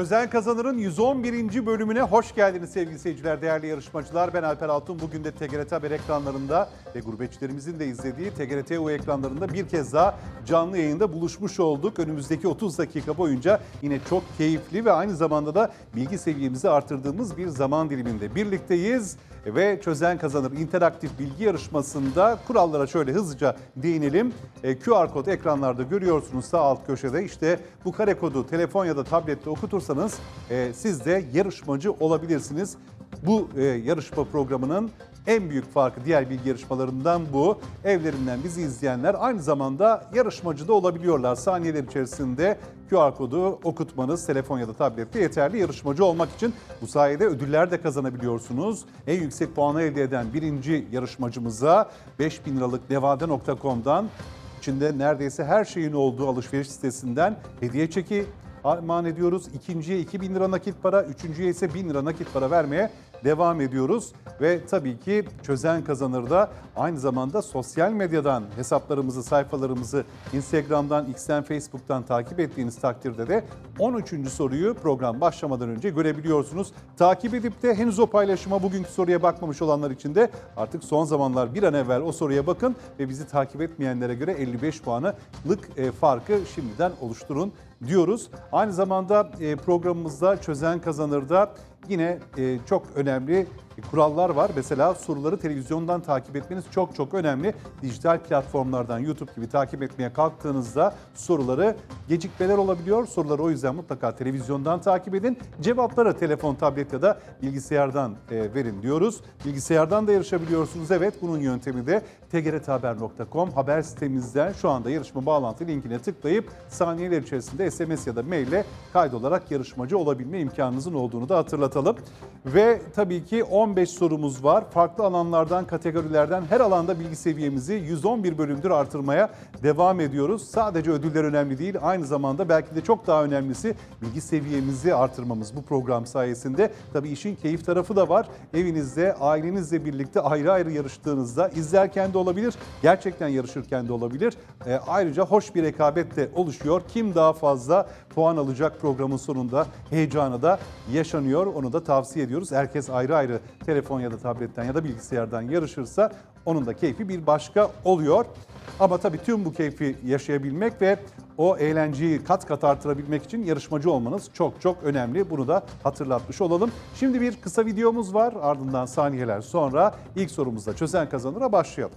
Çözen Kazanır'ın 111. bölümüne hoş geldiniz sevgili seyirciler, değerli yarışmacılar. Ben Alper Altun. Bugün de TGRT Haber ekranlarında ve gurbetçilerimizin de izlediği TGRT U ekranlarında bir kez daha canlı yayında buluşmuş olduk. Önümüzdeki 30 dakika boyunca yine çok keyifli ve aynı zamanda da bilgi seviyemizi artırdığımız bir zaman diliminde birlikteyiz. Ve Çözen Kazanır interaktif bilgi yarışmasında kurallara şöyle hızlıca değinelim. E, QR kod ekranlarda görüyorsunuz sağ alt köşede. İşte bu kare kodu telefon ya da tablette okutursanız e, siz de yarışmacı olabilirsiniz. Bu e, yarışma programının en büyük farkı diğer bilgi yarışmalarından bu. Evlerinden bizi izleyenler aynı zamanda yarışmacı da olabiliyorlar. Saniyeler içerisinde QR kodu okutmanız telefon ya da tablette yeterli yarışmacı olmak için. Bu sayede ödüller de kazanabiliyorsunuz. En yüksek puanı elde eden birinci yarışmacımıza 5000 liralık nevada.com'dan içinde neredeyse her şeyin olduğu alışveriş sitesinden hediye çeki armağan ediyoruz. İkinciye 2000 lira nakit para, üçüncüye ise 1000 lira nakit para vermeye devam ediyoruz. Ve tabii ki çözen kazanır da aynı zamanda sosyal medyadan hesaplarımızı, sayfalarımızı Instagram'dan, X'ten, Facebook'tan takip ettiğiniz takdirde de 13. soruyu program başlamadan önce görebiliyorsunuz. Takip edip de henüz o paylaşıma bugünkü soruya bakmamış olanlar için de artık son zamanlar bir an evvel o soruya bakın ve bizi takip etmeyenlere göre 55 puanlık e, farkı şimdiden oluşturun diyoruz. Aynı zamanda e, programımızda Çözen Kazanır'da yine e, çok önemli kurallar var. Mesela soruları televizyondan takip etmeniz çok çok önemli. Dijital platformlardan YouTube gibi takip etmeye kalktığınızda soruları gecikmeler olabiliyor. Soruları o yüzden mutlaka televizyondan takip edin. Cevapları telefon, tablet ya da bilgisayardan e, verin diyoruz. Bilgisayardan da yarışabiliyorsunuz. Evet bunun yöntemi de tgrthaber.com haber sitemizden şu anda yarışma bağlantı linkine tıklayıp saniyeler içerisinde SMS ya da mail ile kaydolarak yarışmacı olabilme imkanınızın olduğunu da hatırlatalım. Ve tabii ki 15 sorumuz var. Farklı alanlardan, kategorilerden her alanda bilgi seviyemizi 111 bölümdür artırmaya devam ediyoruz. Sadece ödüller önemli değil, aynı zamanda belki de çok daha önemlisi bilgi seviyemizi artırmamız bu program sayesinde. Tabii işin keyif tarafı da var. Evinizde, ailenizle birlikte ayrı ayrı yarıştığınızda izlerken de olabilir, gerçekten yarışırken de olabilir. E, ayrıca hoş bir rekabet de oluşuyor. Kim daha fazla puan alacak programın sonunda heyecanı da yaşanıyor. Onu da tavsiye ediyoruz. Herkes ayrı ayrı telefon ya da tabletten ya da bilgisayardan yarışırsa onun da keyfi bir başka oluyor. Ama tabii tüm bu keyfi yaşayabilmek ve o eğlenceyi kat kat artırabilmek için yarışmacı olmanız çok çok önemli. Bunu da hatırlatmış olalım. Şimdi bir kısa videomuz var. Ardından saniyeler sonra ilk sorumuzda çözen kazanıra başlayalım.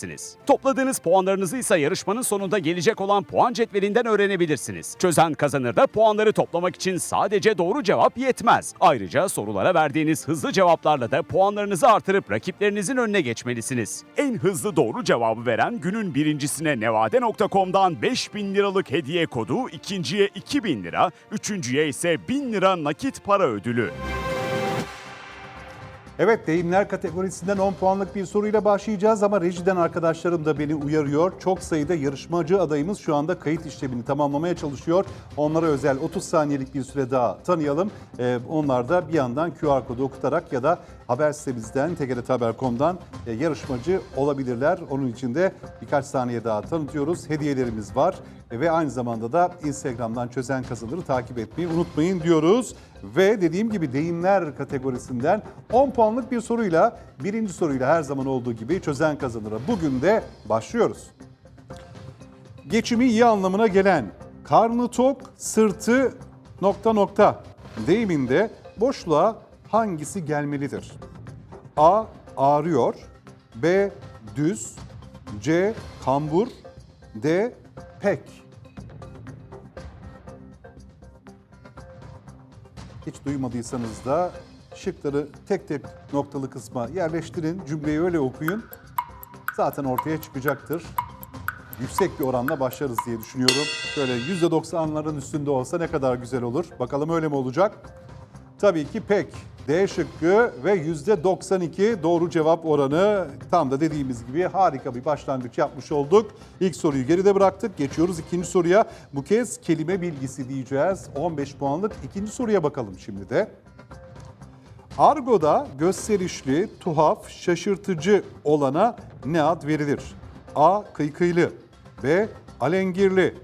Topladığınız puanlarınızı ise yarışmanın sonunda gelecek olan puan cetvelinden öğrenebilirsiniz. Çözen kazanır da puanları toplamak için sadece doğru cevap yetmez. Ayrıca sorulara verdiğiniz hızlı cevaplarla da puanlarınızı artırıp rakiplerinizin önüne geçmelisiniz. En hızlı doğru cevabı veren günün birincisine nevade.com'dan 5000 liralık hediye kodu, ikinciye 2000 lira, üçüncüye ise 1000 lira nakit para ödülü. Evet deyimler kategorisinden 10 puanlık bir soruyla başlayacağız ama rejiden arkadaşlarım da beni uyarıyor. Çok sayıda yarışmacı adayımız şu anda kayıt işlemini tamamlamaya çalışıyor. Onlara özel 30 saniyelik bir süre daha tanıyalım. Ee, onlar da bir yandan QR kodu okutarak ya da haber sitemizden tgrthaber.com'dan e, yarışmacı olabilirler. Onun için de birkaç saniye daha tanıtıyoruz. Hediyelerimiz var E, ve aynı zamanda da Instagram'dan çözen kazanırı takip etmeyi unutmayın diyoruz. Ve dediğim gibi deyimler kategorisinden 10 puanlık bir soruyla birinci soruyla her zaman olduğu gibi çözen kazanıra bugün de başlıyoruz. Geçimi iyi anlamına gelen karnı tok, sırtı nokta nokta deyiminde boşluğa hangisi gelmelidir? A. Ağrıyor B. Düz C. Kambur D. Pek Hiç duymadıysanız da şıkları tek tek noktalı kısma yerleştirin. Cümleyi öyle okuyun. Zaten ortaya çıkacaktır. yüksek bir oranla başlarız diye düşünüyorum. Şöyle %90'ların üstünde olsa ne kadar güzel olur. Bakalım öyle mi olacak? Tabii ki pek. D şıkkı ve %92 doğru cevap oranı tam da dediğimiz gibi harika bir başlangıç yapmış olduk. İlk soruyu geride bıraktık. Geçiyoruz ikinci soruya. Bu kez kelime bilgisi diyeceğiz. 15 puanlık ikinci soruya bakalım şimdi de. Argo'da gösterişli, tuhaf, şaşırtıcı olana ne ad verilir? A. Kıykıylı B. Alengirli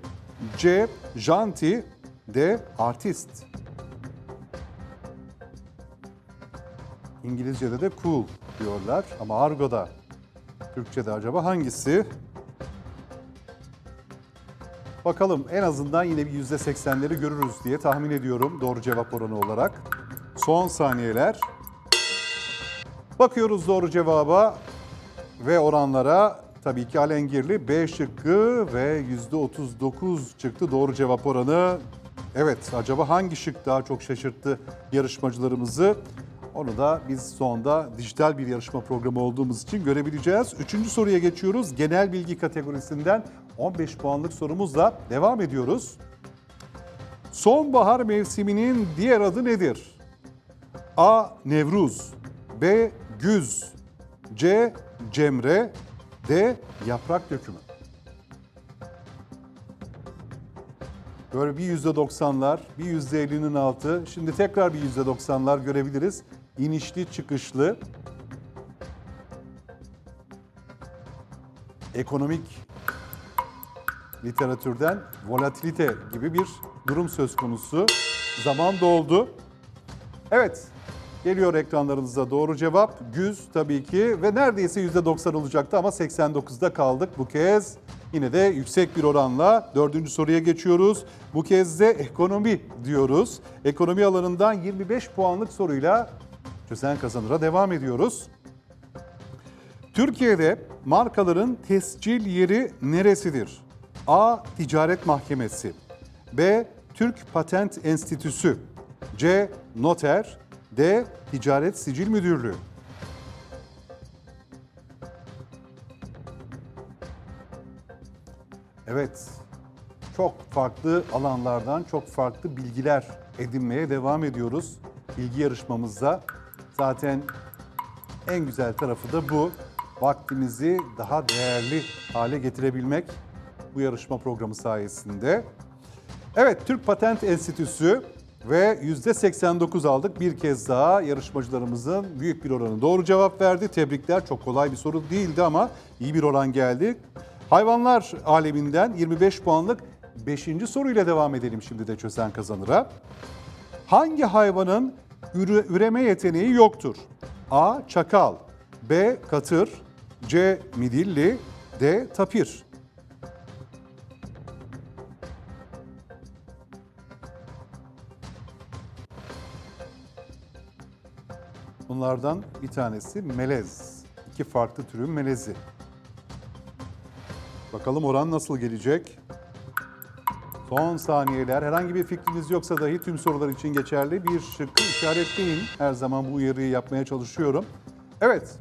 C. Janti D. Artist İngilizce'de de cool diyorlar ama argoda Türkçe'de acaba hangisi? Bakalım en azından yine bir %80'leri görürüz diye tahmin ediyorum doğru cevap oranı olarak. Son saniyeler. Bakıyoruz doğru cevaba ve oranlara. Tabii ki alengirli B şıkkı ve %39 çıktı doğru cevap oranı. Evet acaba hangi şık daha çok şaşırttı yarışmacılarımızı? Onu da biz sonda dijital bir yarışma programı olduğumuz için görebileceğiz. Üçüncü soruya geçiyoruz. Genel bilgi kategorisinden 15 puanlık sorumuzla devam ediyoruz. Sonbahar mevsiminin diğer adı nedir? A. Nevruz B. Güz C. Cemre D. Yaprak dökümü Böyle bir yüzde doksanlar, bir yüzde ellinin altı. Şimdi tekrar bir yüzde doksanlar görebiliriz. İnişli çıkışlı. Ekonomik literatürden volatilite gibi bir durum söz konusu. Zaman doldu. Evet, geliyor ekranlarınıza doğru cevap. Güz tabii ki ve neredeyse %90 olacaktı ama 89'da kaldık bu kez. Yine de yüksek bir oranla dördüncü soruya geçiyoruz. Bu kez de ekonomi diyoruz. Ekonomi alanından 25 puanlık soruyla çözen kazanıra devam ediyoruz. Türkiye'de markaların tescil yeri neresidir? A. Ticaret Mahkemesi B. Türk Patent Enstitüsü C. Noter D. Ticaret Sicil Müdürlüğü Evet, çok farklı alanlardan çok farklı bilgiler edinmeye devam ediyoruz. Bilgi yarışmamızda zaten en güzel tarafı da bu. Vaktimizi daha değerli hale getirebilmek bu yarışma programı sayesinde. Evet, Türk Patent Enstitüsü ve %89 aldık. Bir kez daha yarışmacılarımızın büyük bir oranı doğru cevap verdi. Tebrikler. Çok kolay bir soru değildi ama iyi bir oran geldi. Hayvanlar aleminden 25 puanlık 5. soruyla devam edelim şimdi de çözen kazanıra. Hangi hayvanın üreme yeteneği yoktur? A. Çakal B. Katır C. Midilli D. Tapir Bunlardan bir tanesi melez. İki farklı türün melezi. Bakalım oran nasıl gelecek? Son saniyeler. Herhangi bir fikriniz yoksa dahi tüm sorular için geçerli bir şıkkı işaretleyin. Her zaman bu uyarıyı yapmaya çalışıyorum. Evet,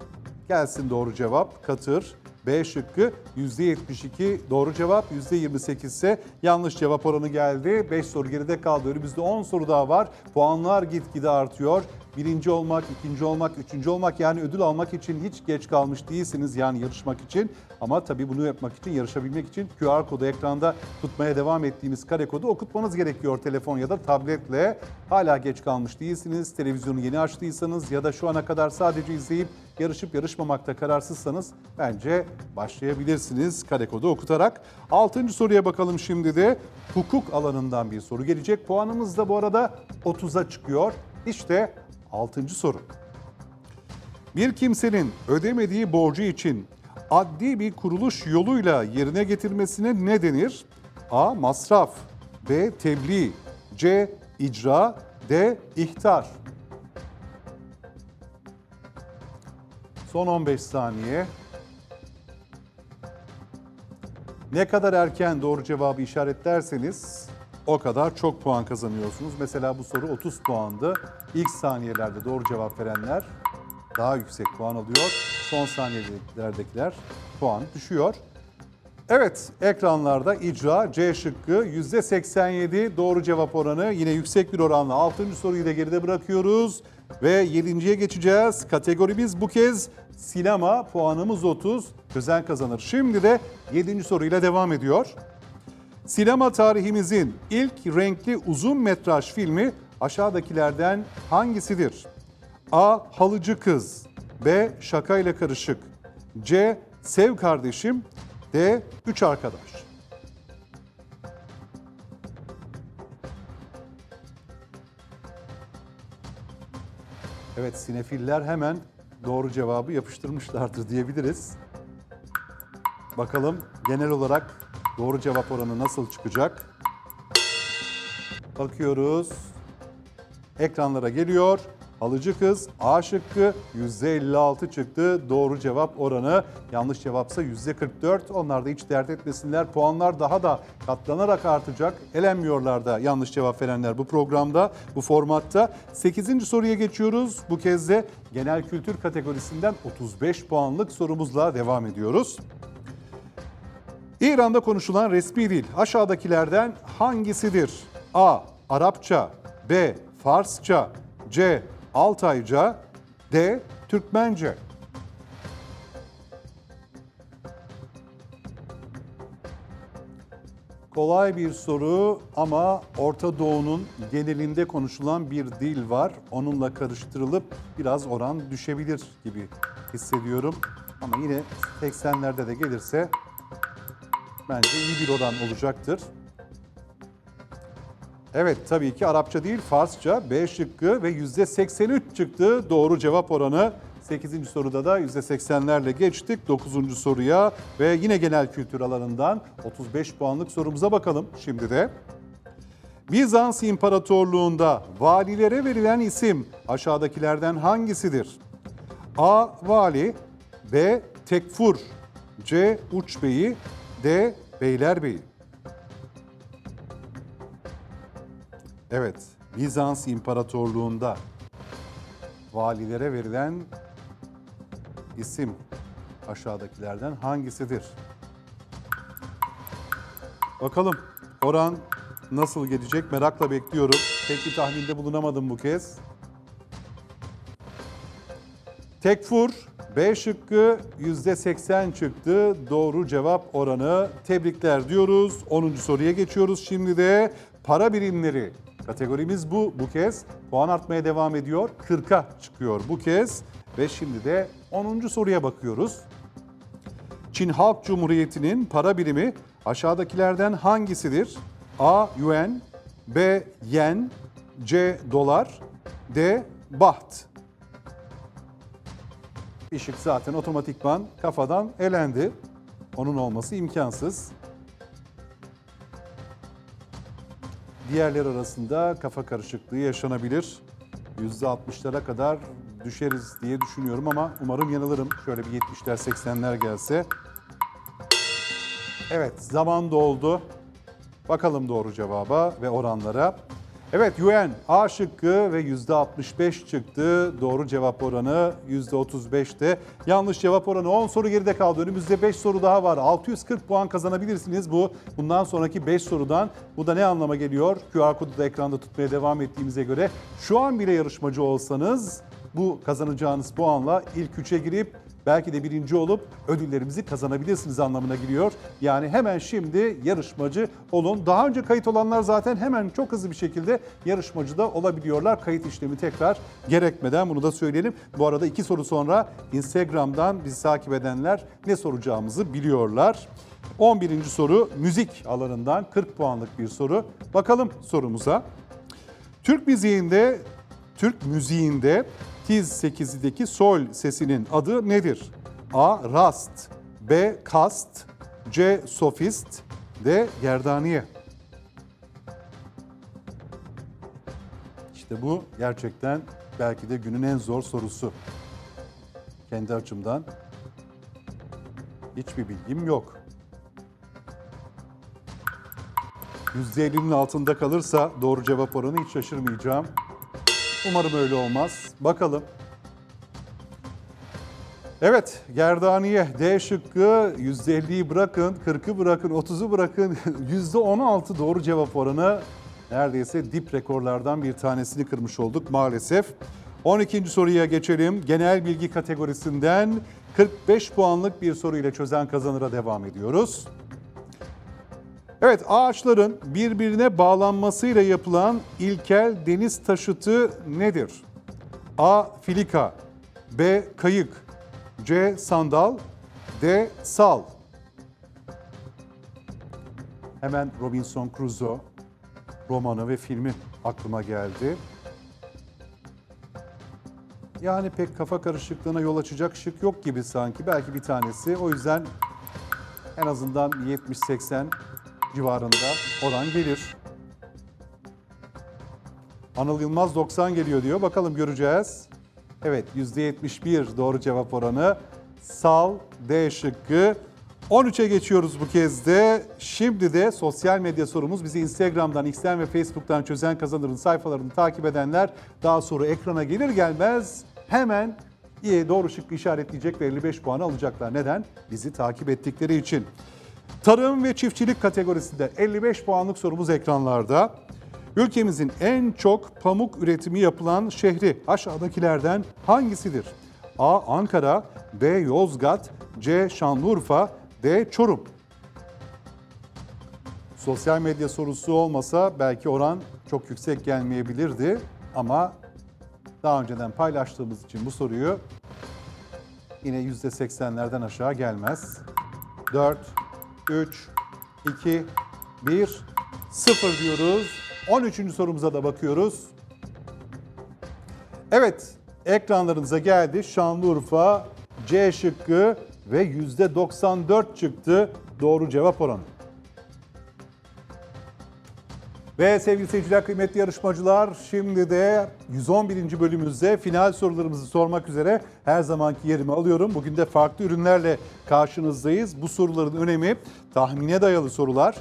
gelsin doğru cevap. Katır. B şıkkı %72 doğru cevap, %28 ise yanlış cevap oranı geldi. 5 soru geride kaldı. Önümüzde 10 soru daha var. Puanlar gitgide artıyor. Birinci olmak, ikinci olmak, üçüncü olmak yani ödül almak için hiç geç kalmış değilsiniz yani yarışmak için. Ama tabii bunu yapmak için, yarışabilmek için QR kodu ekranda tutmaya devam ettiğimiz kare kodu okutmanız gerekiyor telefon ya da tabletle. Hala geç kalmış değilsiniz. Televizyonu yeni açtıysanız ya da şu ana kadar sadece izleyip yarışıp yarışmamakta kararsızsanız bence başlayabilirsiniz kare kodu okutarak. Altıncı soruya bakalım şimdi de hukuk alanından bir soru gelecek. Puanımız da bu arada 30'a çıkıyor. İşte altıncı soru. Bir kimsenin ödemediği borcu için adli bir kuruluş yoluyla yerine getirmesine ne denir? A. Masraf B. Tebliğ C. icra D. ihtar Son 15 saniye. Ne kadar erken doğru cevabı işaretlerseniz o kadar çok puan kazanıyorsunuz. Mesela bu soru 30 puandı. İlk saniyelerde doğru cevap verenler daha yüksek puan alıyor. Son saniyelerdekiler puan düşüyor. Evet, ekranlarda icra C şıkkı %87 doğru cevap oranı. Yine yüksek bir oranla 6. soruyu da geride bırakıyoruz. Ve 7.ye geçeceğiz. Kategorimiz bu kez sinema, puanımız 30. Özen kazanır. Şimdi de 7. soruyla devam ediyor. Sinema tarihimizin ilk renkli uzun metraj filmi aşağıdakilerden hangisidir? A. Halıcı Kız B. Şakayla Karışık C. Sev Kardeşim D. Üç Arkadaş Evet sinefiller hemen doğru cevabı yapıştırmışlardır diyebiliriz. Bakalım genel olarak doğru cevap oranı nasıl çıkacak? Bakıyoruz. Ekranlara geliyor. Alıcı kız A şıkkı %56 çıktı. Doğru cevap oranı. Yanlış cevapsa %44. Onlar da hiç dert etmesinler. Puanlar daha da katlanarak artacak. Elenmiyorlar da yanlış cevap verenler bu programda, bu formatta. 8. soruya geçiyoruz. Bu kez de genel kültür kategorisinden 35 puanlık sorumuzla devam ediyoruz. İran'da konuşulan resmi dil aşağıdakilerden hangisidir? A. Arapça B. Farsça C. Altayca D. Türkmence Kolay bir soru ama Orta Doğu'nun genelinde konuşulan bir dil var. Onunla karıştırılıp biraz oran düşebilir gibi hissediyorum. Ama yine 80'lerde de gelirse bence iyi bir oran olacaktır. Evet tabii ki Arapça değil Farsça B şıkkı ve %83 çıktı doğru cevap oranı. 8. soruda da %80'lerle geçtik 9. soruya ve yine genel kültür alanından 35 puanlık sorumuza bakalım şimdi de. Bizans İmparatorluğu'nda valilere verilen isim aşağıdakilerden hangisidir? A. Vali B. Tekfur C. Uçbeyi D. Beylerbeyi Evet, Bizans İmparatorluğu'nda valilere verilen isim aşağıdakilerden hangisidir? Bakalım oran nasıl gelecek merakla bekliyorum. Tek bir tahminde bulunamadım bu kez. Tekfur B şıkkı %80 çıktı. Doğru cevap oranı. Tebrikler diyoruz. 10. soruya geçiyoruz. Şimdi de para birimleri. Kategorimiz bu bu kez. Puan artmaya devam ediyor. 40'a çıkıyor bu kez. Ve şimdi de 10. soruya bakıyoruz. Çin Halk Cumhuriyeti'nin para birimi aşağıdakilerden hangisidir? A. Yuan B. Yen C. Dolar D. Baht Işık zaten otomatikman kafadan elendi. Onun olması imkansız. Diğerler arasında kafa karışıklığı yaşanabilir. %60'lara kadar düşeriz diye düşünüyorum ama umarım yanılırım. Şöyle bir 70'ler 80'ler gelse. Evet zaman doldu. Bakalım doğru cevaba ve oranlara. Evet Yuan A şıkkı ve %65 çıktı. Doğru cevap oranı %35'te. Yanlış cevap oranı 10 soru geride kaldı. Önümüzde 5 soru daha var. 640 puan kazanabilirsiniz bu. Bundan sonraki 5 sorudan. Bu da ne anlama geliyor? QR kodu da ekranda tutmaya devam ettiğimize göre şu an bile yarışmacı olsanız bu kazanacağınız puanla ilk 3'e girip belki de birinci olup ödüllerimizi kazanabilirsiniz anlamına geliyor. Yani hemen şimdi yarışmacı olun. Daha önce kayıt olanlar zaten hemen çok hızlı bir şekilde yarışmacı da olabiliyorlar. Kayıt işlemi tekrar gerekmeden bunu da söyleyelim. Bu arada iki soru sonra Instagram'dan bizi takip edenler ne soracağımızı biliyorlar. 11. soru müzik alanından 40 puanlık bir soru. Bakalım sorumuza. Türk müziğinde Türk müziğinde tiz 8'deki sol sesinin adı nedir? A. Rast B. Kast C. Sofist D. Gerdaniye İşte bu gerçekten belki de günün en zor sorusu. Kendi açımdan hiçbir bilgim yok. %50'nin altında kalırsa doğru cevap oranı hiç şaşırmayacağım. Umarım öyle olmaz. Bakalım. Evet, Gerdaniye D şıkkı %50'yi bırakın, 40'ı bırakın, 30'u bırakın. %16 doğru cevap oranı neredeyse dip rekorlardan bir tanesini kırmış olduk maalesef. 12. soruya geçelim. Genel bilgi kategorisinden 45 puanlık bir soruyla çözen kazanıra devam ediyoruz. Evet, ağaçların birbirine bağlanmasıyla yapılan ilkel deniz taşıtı nedir? A. Filika B. Kayık C. Sandal D. Sal Hemen Robinson Crusoe romanı ve filmi aklıma geldi. Yani pek kafa karışıklığına yol açacak şık yok gibi sanki. Belki bir tanesi. O yüzden en azından 70-80 civarında oran gelir. Anıl Yılmaz 90 geliyor diyor. Bakalım göreceğiz. Evet %71 doğru cevap oranı. Sal D şıkkı. 13'e geçiyoruz bu kez de. Şimdi de sosyal medya sorumuz bizi Instagram'dan, X'ten ve Facebook'tan çözen kazanırın sayfalarını takip edenler daha sonra ekrana gelir gelmez hemen doğru şıkkı işaretleyecek ve 55 puan alacaklar. Neden? Bizi takip ettikleri için. Tarım ve çiftçilik kategorisinde 55 puanlık sorumuz ekranlarda. Ülkemizin en çok pamuk üretimi yapılan şehri aşağıdakilerden hangisidir? A. Ankara, B. Yozgat, C. Şanlıurfa, D. Çorum. Sosyal medya sorusu olmasa belki oran çok yüksek gelmeyebilirdi ama daha önceden paylaştığımız için bu soruyu yine %80'lerden aşağı gelmez. 4, 3, 2, 1, 0 diyoruz. 13. sorumuza da bakıyoruz. Evet, ekranlarınıza geldi. Şanlıurfa C şıkkı ve %94 çıktı doğru cevap oranı. Ve sevgili seyirciler, kıymetli yarışmacılar, şimdi de 111. bölümümüzde final sorularımızı sormak üzere her zamanki yerimi alıyorum. Bugün de farklı ürünlerle karşınızdayız. Bu soruların önemi tahmine dayalı sorular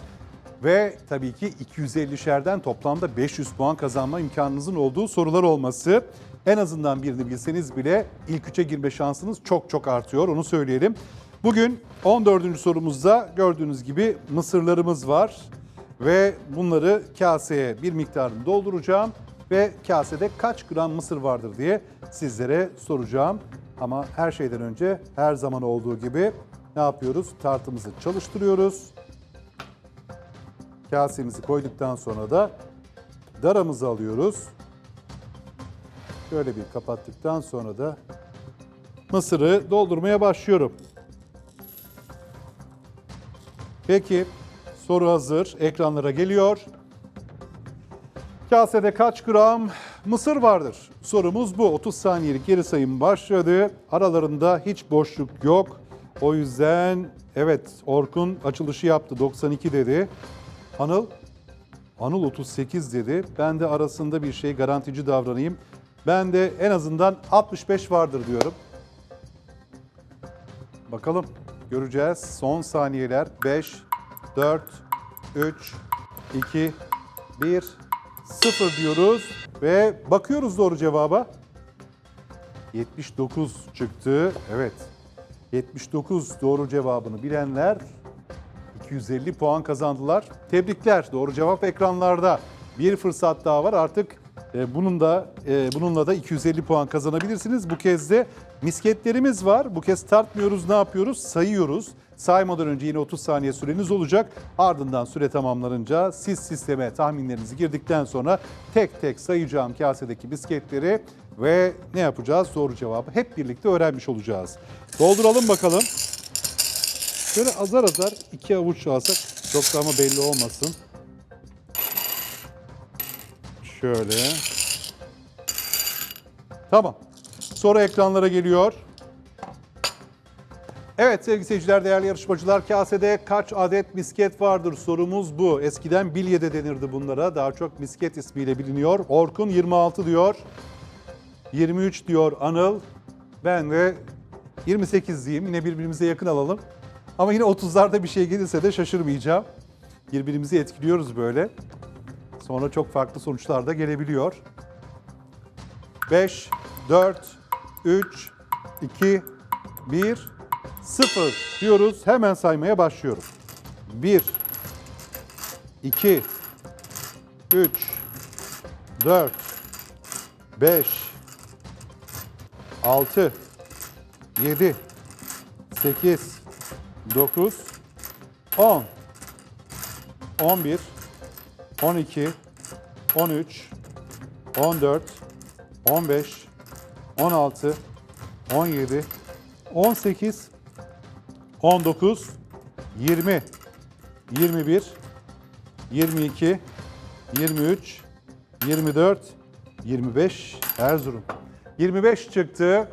ve tabii ki 250'şerden toplamda 500 puan kazanma imkanınızın olduğu sorular olması. En azından birini bilseniz bile ilk üçe girme şansınız çok çok artıyor onu söyleyelim. Bugün 14. sorumuzda gördüğünüz gibi mısırlarımız var ve bunları kaseye bir miktarını dolduracağım ve kasede kaç gram mısır vardır diye sizlere soracağım. Ama her şeyden önce her zaman olduğu gibi ne yapıyoruz? Tartımızı çalıştırıyoruz. Kasemizi koyduktan sonra da daramızı alıyoruz. Şöyle bir kapattıktan sonra da mısırı doldurmaya başlıyorum. Peki soru hazır. Ekranlara geliyor. Kasede kaç gram mısır vardır? Sorumuz bu. 30 saniyelik geri sayım başladı. Aralarında hiç boşluk yok. O yüzden evet Orkun açılışı yaptı. 92 dedi. Anıl Anıl 38 dedi. Ben de arasında bir şey garantici davranayım. Ben de en azından 65 vardır diyorum. Bakalım göreceğiz. Son saniyeler 5, 4, 3, 2, 1, 0 diyoruz. Ve bakıyoruz doğru cevaba. 79 çıktı. Evet. 79 doğru cevabını bilenler 250 puan kazandılar. Tebrikler. Doğru cevap ekranlarda. Bir fırsat daha var. Artık e, bunun da e, bununla da 250 puan kazanabilirsiniz. Bu kez de misketlerimiz var. Bu kez tartmıyoruz. Ne yapıyoruz? Sayıyoruz. Saymadan önce yine 30 saniye süreniz olacak. Ardından süre tamamlanınca siz sisteme tahminlerinizi girdikten sonra tek tek sayacağım kasedeki bisketleri ve ne yapacağız? Doğru cevabı hep birlikte öğrenmiş olacağız. Dolduralım bakalım. Şöyle azar azar iki avuç alsak çok da ama belli olmasın. Şöyle. Tamam. Soru ekranlara geliyor. Evet sevgili seyirciler, değerli yarışmacılar kasede kaç adet misket vardır sorumuz bu. Eskiden bilye de denirdi bunlara. Daha çok misket ismiyle biliniyor. Orkun 26 diyor. 23 diyor Anıl. Ben de 28 diyeyim. Yine birbirimize yakın alalım. Ama yine 30'larda bir şey gelirse de şaşırmayacağım. Birbirimizi etkiliyoruz böyle. Sonra çok farklı sonuçlar da gelebiliyor. 5, 4, 3, 2, 1, 0 diyoruz. Hemen saymaya başlıyorum. 1, 2, 3, 4, 5, 6, 7, 8, 9, 10, 11, 12, 13, 14, 15, 16, 17, 18, 19, 20, 21, 22, 23, 24, 25 Erzurum. 25 çıktı.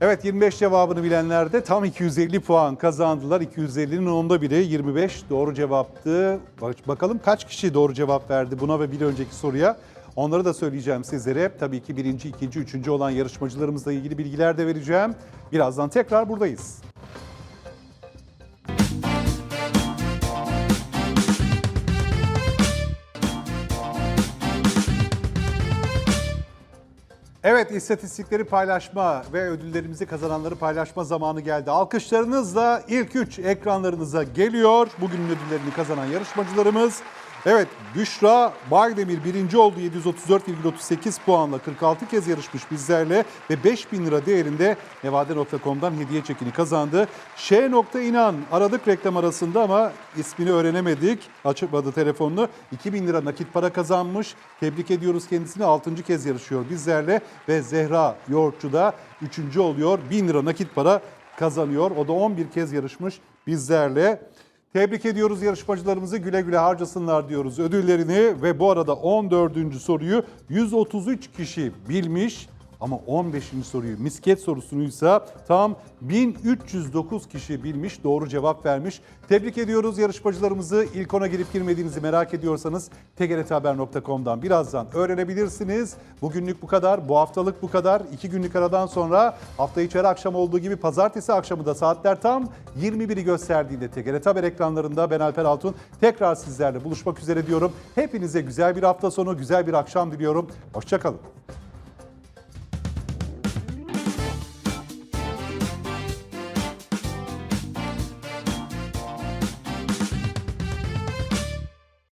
Evet 25 cevabını bilenler de tam 250 puan kazandılar. 250'nin onda biri 25 doğru cevaptı. Bak- Bakalım kaç kişi doğru cevap verdi buna ve bir önceki soruya. Onları da söyleyeceğim sizlere. Tabii ki birinci, ikinci, üçüncü olan yarışmacılarımızla ilgili bilgiler de vereceğim. Birazdan tekrar buradayız. Evet istatistikleri paylaşma ve ödüllerimizi kazananları paylaşma zamanı geldi. Alkışlarınızla ilk üç ekranlarınıza geliyor. Bugünün ödüllerini kazanan yarışmacılarımız. Evet Büşra Baydemir birinci oldu 734,38 puanla 46 kez yarışmış bizlerle ve 5000 lira değerinde nevade.com'dan hediye çekini kazandı. Ş. İnan aradık reklam arasında ama ismini öğrenemedik. Açmadı telefonunu. 2000 lira nakit para kazanmış. Tebrik ediyoruz kendisini. 6. kez yarışıyor bizlerle ve Zehra Yoğurtçu da 3. oluyor. 1000 lira nakit para kazanıyor. O da 11 kez yarışmış bizlerle. Tebrik ediyoruz yarışmacılarımızı güle güle harcasınlar diyoruz ödüllerini ve bu arada 14. soruyu 133 kişi bilmiş ama 15. soruyu misket sorusunuysa tam 1309 kişi bilmiş doğru cevap vermiş. Tebrik ediyoruz yarışmacılarımızı. İlk ona girip girmediğinizi merak ediyorsanız tgrthaber.com'dan birazdan öğrenebilirsiniz. Bugünlük bu kadar, bu haftalık bu kadar. İki günlük aradan sonra hafta içi her akşam olduğu gibi pazartesi akşamı da saatler tam 21'i gösterdiğinde TGRT Haber ekranlarında ben Alper Altun tekrar sizlerle buluşmak üzere diyorum. Hepinize güzel bir hafta sonu, güzel bir akşam diliyorum. Hoşçakalın.